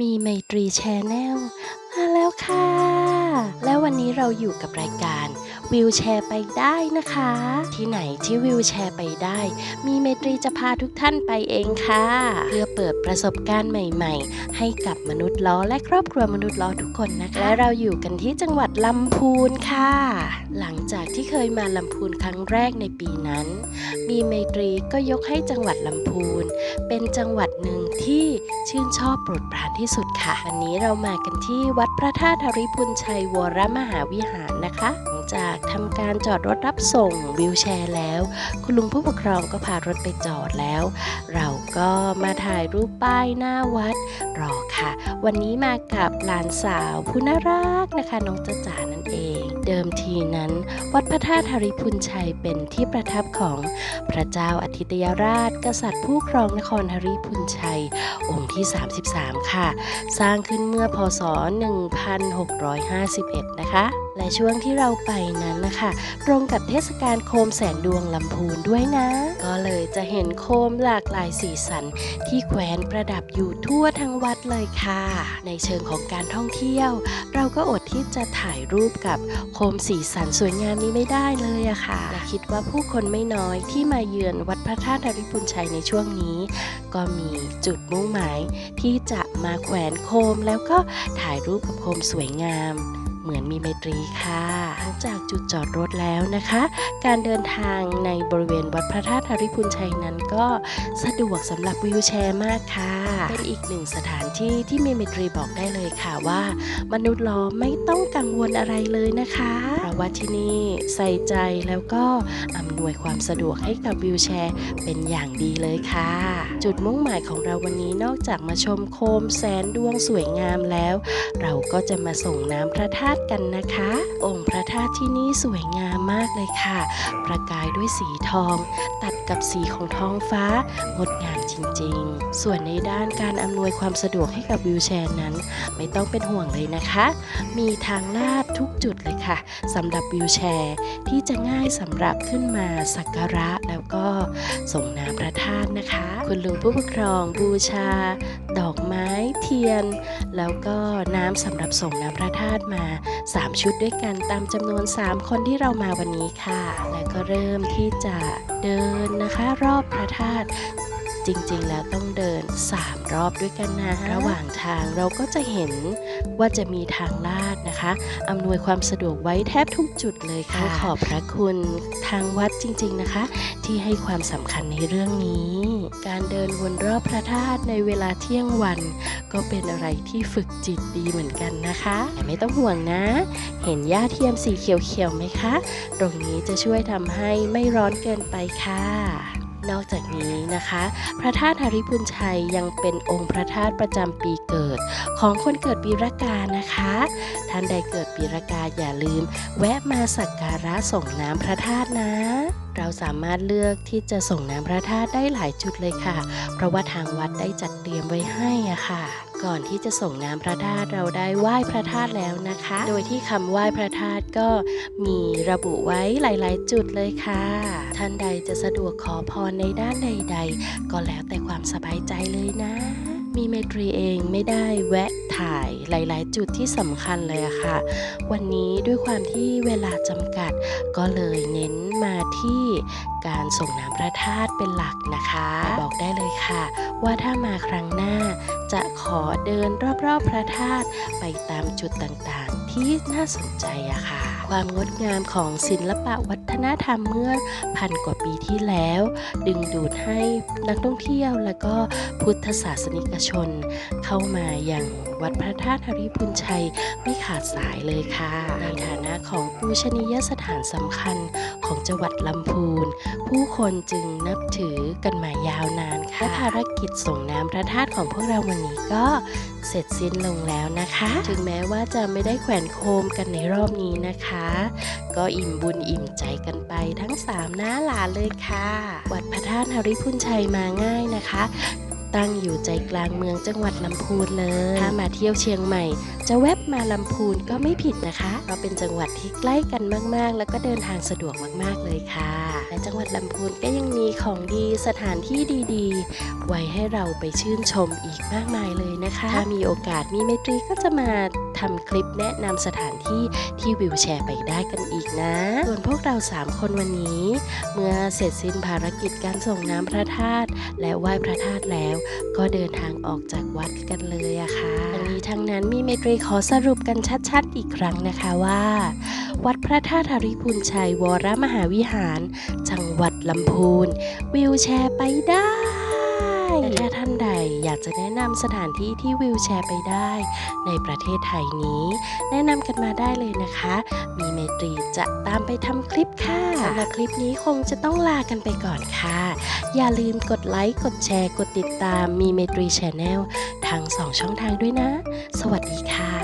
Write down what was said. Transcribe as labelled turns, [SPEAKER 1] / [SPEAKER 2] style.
[SPEAKER 1] มีไมตรีแชนแนลมาแล้วค่ะ และววันนี้เราอยู่กับรายการ วิวแชร์ไปได้นะคะ ที่ไหนที่วิวแชร์ไปได้ มีไมตรีจะพาทุกท่านไปเองค่ะ เพื่อเปิดประสบการณ์ใหม่ ๆ ให้กับมนุษย์ล้อและครอบครัวมนุษย์ล้อทุกคนนะคะ และเราอยู่กันที่จังหวัดลำพูนค่ะ หลังจากที่เคยมาลำพูนครั้งแรกในปีนั้น มีไมตรีก็ยกให้จังหวัดลำพูน เป็นจังหวัดหนึ่งที่ชื่นชอบโปรดปรานที่สุดค่ะ วันนี้เรามากันที่วัดพระธาตุธริพุนชัยวรมหาวิหารนะคะ จากทำการจอดรถรับส่งวิวแชร์แล้ว คุณลุงผู้ปกครองก็พารถไปจอดแล้ว เราก็มาถ่ายรูปป้ายหน้าวัดรอค่ะ วันนี้มากับหลานสาวผู้น่ารักนะคะน้องจ๊ะจ๋านั่นเอง เดิมทีนั้น วัดพระธาตุธริพุนชัยเป็นที่ประทับของพระเจ้าอาทิตยราช กษัตริย์ผู้ครองนครธริพุนชัย องค์ที่ 33 ค่ะ สร้างขึ้นเมื่อพศ 1651 นะคะและ ช่วงที่เราไปนั้นนะคะตรงกับเทศกาลโคมแสนดวงลำพูนด้วยนะ ก็เลยจะเห็นโคมหลากหลายสีสัน ที่แขวนประดับอยู่ทั่วทั้งวัดเลยค่ะ ในเชิงของการท่องเที่ยว เราก็อดที่จะถ่ายรูปกับโคมสีสันสวยงามนี้ไม่ได้เลยอะค่ะและคิดว่าผู้คนไม่น้อยที่มาเยือนวัดพระธาตุธริพุนชัยในช่วงนี้ ก็มีจุดมุ่งหมายที่จะมาแขวนโคมแล้วก็ถ่ายรูปกับโคมสวยงาม เหมือนมีไมตรีค่ะหลังจากจุดจอดรถแล้วนะคะ การเดินทางในบริเวณวัดพระธาตุธริพุนชัยนั้นก็สะดวกสำหรับวิวแชร์มากค่ะเป็นอีกหนึ่งสถานที่ที่มีไมตรีบอกได้เลยค่ะว่า มนุษย์ล้อไม่ต้องกังวลอะไรเลยนะคะ ว่าที่นี่ใส่ใจแล้วก็อำนวยความสะดวกให้กับวิวแชร์ เป็นอย่างดีเลยค่ะ จุดมุ่งหมายของเราวันนี้นอกจากมาชมโคมแสนดวงสวยงามแล้ว เราก็จะมาส่งน้ำพระธาตุกันนะคะ องค์พระธาตุที่นี่สวยงามมากเลยค่ะ ประกายด้วยสีทอง ตัดกับสีของท้องฟ้างดงามจริงๆ ส่วนในด้านการอำนวยความสะดวกให้กับวิวแชร์นั้น ไม่ต้องเป็นห่วงเลยนะคะ มีทางลาด ทุกจุดเลยค่ะสำหรับวิวแชร์ที่จะง่ายสำหรับขึ้นมาสักการะแล้วก็ส่งน้ำพระธาตุนะคะ คุณลุงผู้ปกครองบูชา ดอกไม้เทียน แล้วก็น้ำสำหรับส่งน้ำพระธาตุมา 3 ชุดด้วยกันตามจำนวน 3 คนที่เรามาวันนี้ค่ะ และก็เริ่มที่จะเดินนะคะ รอบพระธาตุ จริงๆ แล้วต้องเดิน 3 รอบด้วยกันนะ ระหว่างทางเราก็จะเห็นว่าจะมีทางลาดนะคะ อำนวยความสะดวกไว้แทบทุกจุดเลยค่ะ ขอบพระคุณทางวัดจริง ๆ นะคะ ที่ให้ความสำคัญในเรื่องนี้ การเดินวนรอบพระธาตุในเวลาเที่ยงวัน ก็เป็นอะไรที่ฝึกจิตดีเหมือนกันนะคะแต่ไม่ต้องห่วงนะ เห็นหญ้าเทียมสีเขียวๆไหมคะ ตรงนี้จะช่วยทำให้ไม่ร้อนเกินไปค่ะ นอกจากนี้นะคะ พระธาตุหริพุนชัยยังเป็นองค์พระธาตุประจำปีเกิด ของคนเกิดปีรากานะคะ ท่านใดเกิดปีรากาอย่าลืม แวะมาสักการะส่งน้ำพระธาตุนะเราสามารถเลือกที่จะส่งน้ำพระธาตุได้หลายจุดเลยค่ะ เพราะว่าทางวัดได้จัดเตรียมไว้ให้อะค่ะ ก่อนที่จะส่งน้ำพระธาตุเราได้ไหว้พระธาตุแล้วนะคะ โดยที่คำไหว้พระธาตุก็มีระบุไว้หลาย ๆ จุดเลยค่ะ ท่านใดจะสะดวกขอพรในด้านใด ๆ ก็แล้วแต่ความสบายใจเลยนะ มีเมตรีเองไม่ได้แวะถ่ายหลาย ๆ จุดที่สำคัญเลยค่ะ วันนี้ด้วยความที่เวลาจำกัดก็เลยเน้นมาที่การส่งน้ำพระธาตุเป็นหลักนะคะ บอกได้เลยค่ะ ว่าถ้ามาครั้งหน้า จะขอเดินรอบ ๆ พระธาตุไปตามจุดต่าง ๆ ที่น่าสนใจอะค่ะ ความงดงามของศิลปะวัฒนธรรมเมื่อพันกว่าปีที่แล้ว ดึงดูดให้นักท่องเที่ยวและก็พุทธศาสนิกชน เข้ามาอย่างวัดพระธาตุธริพุนชัยไม่ขาดสายเลยค่ะ ในฐานะของปูชนียสถานสำคัญ ของจังหวัดลำพูน ผู้คนจึงนับถือกันมายาวนานค่ะภารกิจส่งน้ำพระธาตุของพวกเราวันนี้ก็เสร็จสิ้นลงแล้วนะคะ ถึงแม้ว่าจะไม่ได้แขวนโคมกันในรอบนี้นะคะ ก็อิ่มบุญอิ่มใจกันไปทั้ง 3 หน้าหลานเลยค่ะ วัดพระธาตุธริพุนชัยมาง่ายนะคะ ตั้งอยู่ใจกลางเมืองจังหวัดลำพูนเลย ถ้ามาเที่ยวเชียงใหม่ จะแวบมาลำพูนก็ไม่ผิดนะคะ เพราะเป็นจังหวัดที่ใกล้กันมาก ๆ แล้วก็เดินทางสะดวกมาก ๆ เลยค่ะและจังหวัดลำพูนก็ยังมีของดีสถานที่ดีๆ ไว้ให้เราไปชื่นชมอีกมากมายเลยนะคะ ถ้ามีโอกาสมีเมตรีก็จะมา ทำคลิปแนะนำสถานที่ที่วิวแชร์ไปได้กันอีกนะ ส่วนพวกเรา 3 คนวันนี้ เมื่อเสร็จสิ้นภารกิจการส่งน้ำพระธาตุและไหว้พระธาตุแล้ว ก็เดินทางออกจากวัดกันเลยอะค่ะทั้งนี้ทั้งนั้นมีเมตรีขอสรุปกันชัดๆ อีกครั้งนะคะว่า วัดพระธาตุหริพุนชัยวรมหาวิหาร จังหวัดลำพูน วิวแชร์ไปได้ อยากจะแนะนำสถานที่ที่วิวแชร์ไปได้ ในประเทศไทยนี้ แนะนำกันมาได้เลยนะคะ มีเมตรีจะตามไปทำคลิปค่ะสำหรับคลิปนี้คงจะต้องลากันไปก่อนค่ะ อย่าลืมกดไลค์กดแชร์กดติดตามมีเมตรีชแนลทางสองช่องทางด้วยนะ สวัสดีค่ะ